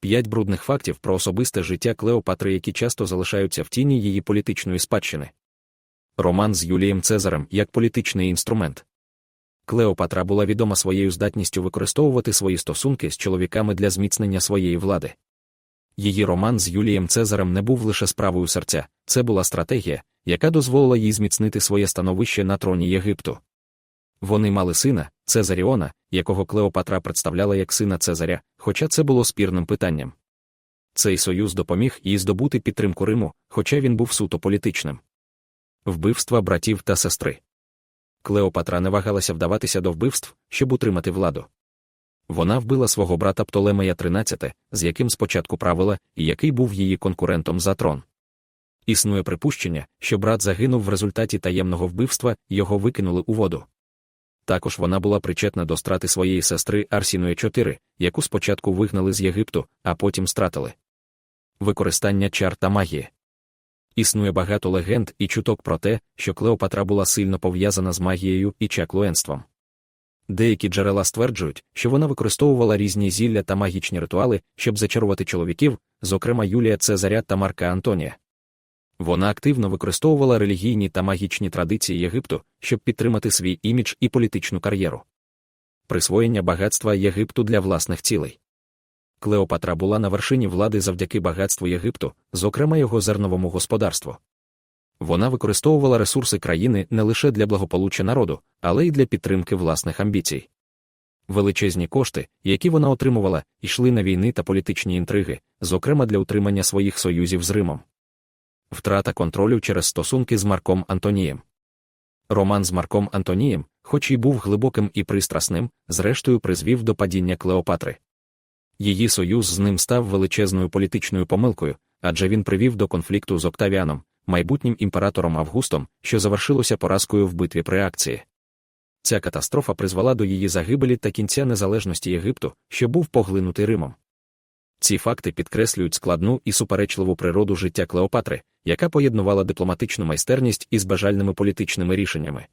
П'ять брудних фактів про особисте життя Клеопатри, які часто залишаються в тіні її політичної спадщини. Роман з Юлієм Цезарем як політичний інструмент. Клеопатра була відома своєю здатністю використовувати свої стосунки з чоловіками для зміцнення своєї влади. Її роман з Юлієм Цезарем не був лише справою серця, це була стратегія, яка дозволила їй зміцнити своє становище на троні Єгипту. Вони мали сина, Цезаріона, якого Клеопатра представляла як сина Цезаря, хоча це було спірним питанням. Цей союз допоміг їй здобути підтримку Риму, хоча він був суто політичним. Вбивства братів та сестри. Клеопатра не вагалася вдаватися до вбивств, щоб утримати владу. Вона вбила свого брата Птолемея XIII, з яким спочатку правила і який був її конкурентом за трон. Існує припущення, що брат загинув в результаті таємного вбивства, його викинули у воду. Також вона була причетна до страти своєї сестри Арсіної 4, яку спочатку вигнали з Єгипту, а потім стратили. Використання чар та магії. Існує багато легенд і чуток про те, що Клеопатра була сильно пов'язана з магією і чаклуенством. Деякі джерела стверджують, що вона використовувала різні зілля та магічні ритуали, щоб зачарувати чоловіків, зокрема Юлія Цезаря та Марка Антонія. Вона активно використовувала релігійні та магічні традиції Єгипту, щоб підтримати свій імідж і політичну кар'єру. Присвоєння багатства Єгипту для власних цілей. Клеопатра була на вершині влади завдяки багатству Єгипту, зокрема його зерновому господарству. Вона використовувала ресурси країни не лише для благополуччя народу, але й для підтримки власних амбіцій. Величезні кошти, які вона отримувала, йшли на війни та політичні інтриги, зокрема для утримання своїх союзів з Римом. Втрата контролю через стосунки з Марком Антонієм. Роман з Марком Антонієм, хоч і був глибоким і пристрасним, зрештою призвів до падіння Клеопатри. Її союз з ним став величезною політичною помилкою, адже він привів до конфлікту з Октавіаном, майбутнім імператором Августом, що завершилося поразкою в битві при акції. Ця катастрофа призвела до її загибелі та кінця незалежності Єгипту, що був поглинутий Римом. Ці факти підкреслюють складну і суперечливу природу життя Клеопатри, яка поєднувала дипломатичну майстерність із бажальними політичними рішеннями.